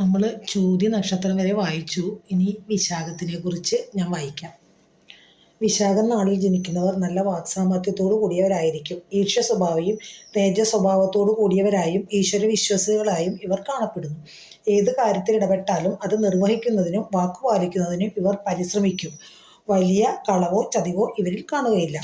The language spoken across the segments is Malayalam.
നമ്മൾ ചോദ്യ നക്ഷത്രം വരെ വായിച്ചു. ഇനി വിശാഖത്തിനെ കുറിച്ച് ഞാൻ വായിക്കാം. വിശാഖം നാളിൽ ജനിക്കുന്നവർ നല്ല വാക്സാമർത്ഥ്യത്തോടു കൂടിയവരായിരിക്കും. ഈർഷ്യ സ്വഭാവിയും തേജ സ്വഭാവത്തോടു കൂടിയവരായും ഈശ്വര വിശ്വാസികളായും ഇവർ കാണപ്പെടുന്നു. ഏത് കാര്യത്തിൽ ഇടപെട്ടാലും അത് നിർവഹിക്കുന്നതിനും വാക്കുപാലിക്കുന്നതിനും ഇവർ പരിശ്രമിക്കും. വലിയ കളവോ ചതിവോ ഇവരിൽ കാണുകയില്ല.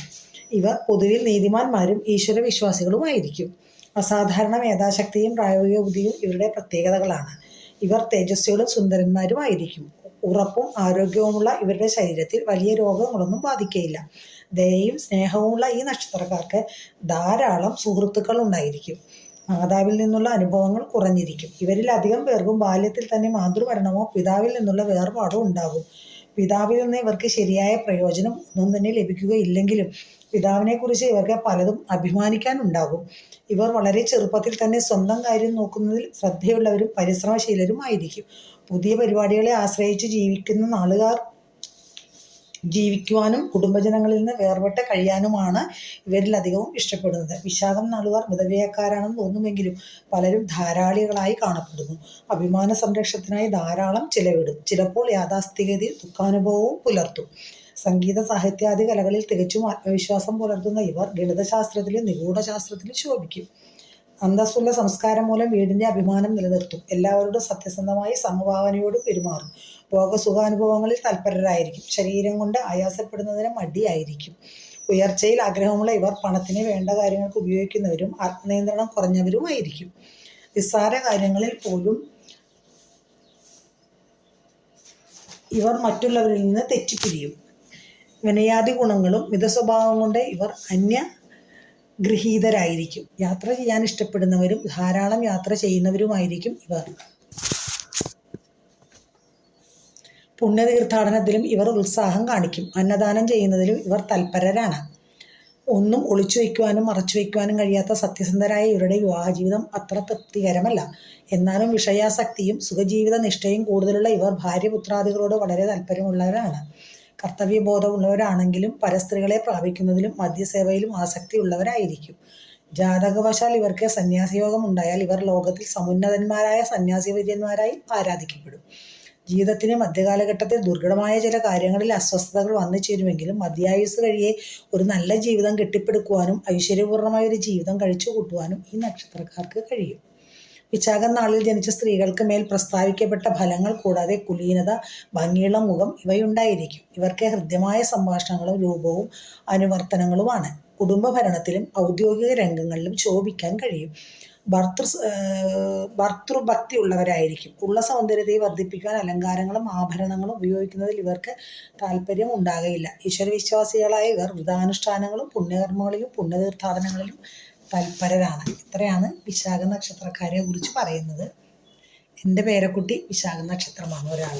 ഇവർ പൊതുവിൽ നീതിമാന്മാരും ഈശ്വര വിശ്വാസികളുമായിരിക്കും. അസാധാരണ മേധാശക്തിയും പ്രായോഗിക ബുദ്ധിയും ഇവരുടെ പ്രത്യേകതകളാണ്. ഇവർ തേജസ്വികളും സുന്ദരന്മാരുമായിരിക്കും. ഉറപ്പും ആരോഗ്യവുമുള്ള ഇവരുടെ ശരീരത്തിൽ വലിയ രോഗങ്ങളൊന്നും ബാധിക്കയില്ല. ദയയും സ്നേഹവുമുള്ള ഈ നക്ഷത്രക്കാർക്ക് ധാരാളം സുഹൃത്തുക്കൾ ഉണ്ടായിരിക്കും മാതാവിൽ നിന്നുള്ള അനുഭവങ്ങൾ കുറഞ്ഞിരിക്കും. ഇവരിൽ അധികം പേർക്കും ബാല്യത്തിൽ തന്നെ മാതൃഭരണമോ പിതാവിൽ നിന്നുള്ള വേർപാടോ ഉണ്ടാകും. പിതാവിൽ നിന്ന് ഇവർക്ക് ശരിയായ പ്രയോജനം ഒന്നും തന്നെ ലഭിക്കുകയില്ലെങ്കിലും പിതാവിനെക്കുറിച്ച് ഇവർക്ക് പലതും അഭിമാനിക്കാനുണ്ടാകും. ഇവർ വളരെ ചെറുപ്പത്തിൽ തന്നെ സ്വന്തം കാര്യം നോക്കുന്നതിൽ ശ്രദ്ധയുള്ളവരും പരിശ്രമശീലരും ആയിരിക്കും പുതിയ പരിപാടികളെ ആശ്രയിച്ച് ജീവിക്കുന്ന നാളുകാർ ജീവിക്കുവാനും കുടുംബജനങ്ങളിൽ നിന്ന് വേർപെട്ട് കഴിയാനുമാണ് ഇവരിൽ അധികവും ഇഷ്ടപ്പെടുന്നത്. വിശാഖം നാളുകാർ മിതവ്യക്കാരാണെന്ന് തോന്നുമെങ്കിലും പലരും ധാരാളികളായി കാണപ്പെടുന്നു. അഭിമാന സംരക്ഷണത്തിനായി ധാരാളം ചിലവിടും. ചിലപ്പോൾ യാഥാസ്ഥികതയിൽ ദുഃഖാനുഭവവും പുലർത്തും. സംഗീത സാഹിത്യാദി കലകളിൽ തികച്ചും ആത്മവിശ്വാസം പുലർത്തുന്ന ഇവർ ഗണിതശാസ്ത്രത്തിലും നിഗൂഢശാസ്ത്രത്തിലും ശോഭിക്കും. അന്തസ്സുള്ള സംസ്കാരം മൂലം വീടിന്റെ അഭിമാനം നിലനിർത്തും. എല്ലാവരോടും സത്യസന്ധമായി സമഭാവനയോടും പെരുമാറും. ഭോഗസുഖാനുഭവങ്ങളിൽ തൽപരരായിരിക്കും. ശരീരം കൊണ്ട് ആയാസപ്പെടുന്നതിന് മടിയായിരിക്കും. ഉയർച്ചയിൽ ആഗ്രഹമുള്ള ഇവർ പണത്തിന് വേണ്ട കാര്യങ്ങൾക്ക് ഉപയോഗിക്കുന്നവരും ആത്മനിയന്ത്രണം കുറഞ്ഞവരുമായിരിക്കും. നിസ്സാര കാര്യങ്ങളിൽ പോലും ഇവർ മറ്റുള്ളവരിൽ നിന്ന് തെറ്റിപ്പിരിയും. വിനയാദി ഗുണങ്ങളും മിതസ്വഭാവം കൊണ്ട് ഇവർ അന്യ ഗൃഹീതരായിരിക്കും യാത്ര ചെയ്യാൻ ഇഷ്ടപ്പെടുന്നവരും ധാരാളം യാത്ര ചെയ്യുന്നവരുമായിരിക്കും ഇവർ. പുണ്യതീർത്ഥാടനത്തിലും ഇവർ ഉത്സാഹം കാണിക്കും. അന്നദാനം ചെയ്യുന്നതിലും ഇവർ തൽപരരാണ്. ഒന്നും ഒളിച്ചു വയ്ക്കുവാനും മറച്ചു വയ്ക്കുവാനും കഴിയാത്ത സത്യസന്ധരായ ഇവരുടെ വിവാഹ ജീവിതം അത്ര തൃപ്തികരമല്ല. എന്നാലും വിഷയാസക്തിയും സുഖജീവിത നിഷ്ഠയും കൂടുതലുള്ള ഇവർ ഭാര്യപുത്രാദികളോട് വളരെ താല്പര്യമുള്ളവരാണ് കർത്തവ്യബോധമുള്ളവരാണെങ്കിലും പരസ്ത്രീകളെ പ്രാപിക്കുന്നതിലും മദ്യസേവയിലും ആസക്തിയുള്ളവരായിരിക്കും. ജാതകവശാൽ ഇവർക്ക് സന്യാസിയോഗം ഉണ്ടായാൽ ഇവർ ലോകത്തിൽ സമുന്നതന്മാരായ സന്യാസി വൈദ്യന്മാരായി ആരാധിക്കപ്പെടും. ജീവിതത്തിന് മധ്യകാലഘട്ടത്തിൽ ദുർഘടമായ ചില കാര്യങ്ങളിൽ അസ്വസ്ഥതകൾ വന്നു ചേരുമെങ്കിലും മധ്യായുസ് കഴിയെ ഒരു നല്ല ജീവിതം കെട്ടിപ്പടുക്കുവാനും ഐശ്വര്യപൂർണമായ ഒരു ജീവിതം കഴിച്ചു കൂട്ടുവാനും ഈ നക്ഷത്രക്കാർക്ക് കഴിയും. വിശാഖം നാളിൽ ജനിച്ച സ്ത്രീകൾക്ക് മേൽ പ്രസ്താവിക്കപ്പെട്ട ഫലങ്ങൾ കൂടാതെ കുലീനത ഭംഗിയുള്ള മുഖം ഇവയുണ്ടായിരിക്കും. ഇവർക്ക് ഹൃദ്യമായ സംഭാഷണങ്ങളും രൂപവും അനുവർത്തനങ്ങളുമാണ്. കുടുംബഭരണത്തിലും ഔദ്യോഗിക രംഗങ്ങളിലും ശോഭിക്കാൻ കഴിയും. ഭർത്തൃ ഭർത്തൃഭക്തി ഉള്ളവരായിരിക്കും ഉള്ള സൗന്ദര്യത്തെ വർദ്ധിപ്പിക്കാൻ അലങ്കാരങ്ങളും ആഭരണങ്ങളും ഉപയോഗിക്കുന്നതിൽ ഇവർക്ക് താല്പര്യം ഉണ്ടാകയില്ല. ഈശ്വരവിശ്വാസികളായ ഇവർ വൃതാനുഷ്ഠാനങ്ങളും പുണ്യകർമ്മങ്ങളിലും പുണ്യതീർത്ഥാടനങ്ങളിലും തൽപരരാണ്. ഇത്രയാണ് വിശാഖ നക്ഷത്രക്കാരെ കുറിച്ച് പറയുന്നത്. എന്റെ പേരക്കുട്ടി വിശാഖ നക്ഷത്രമാണ് ഒരാൾ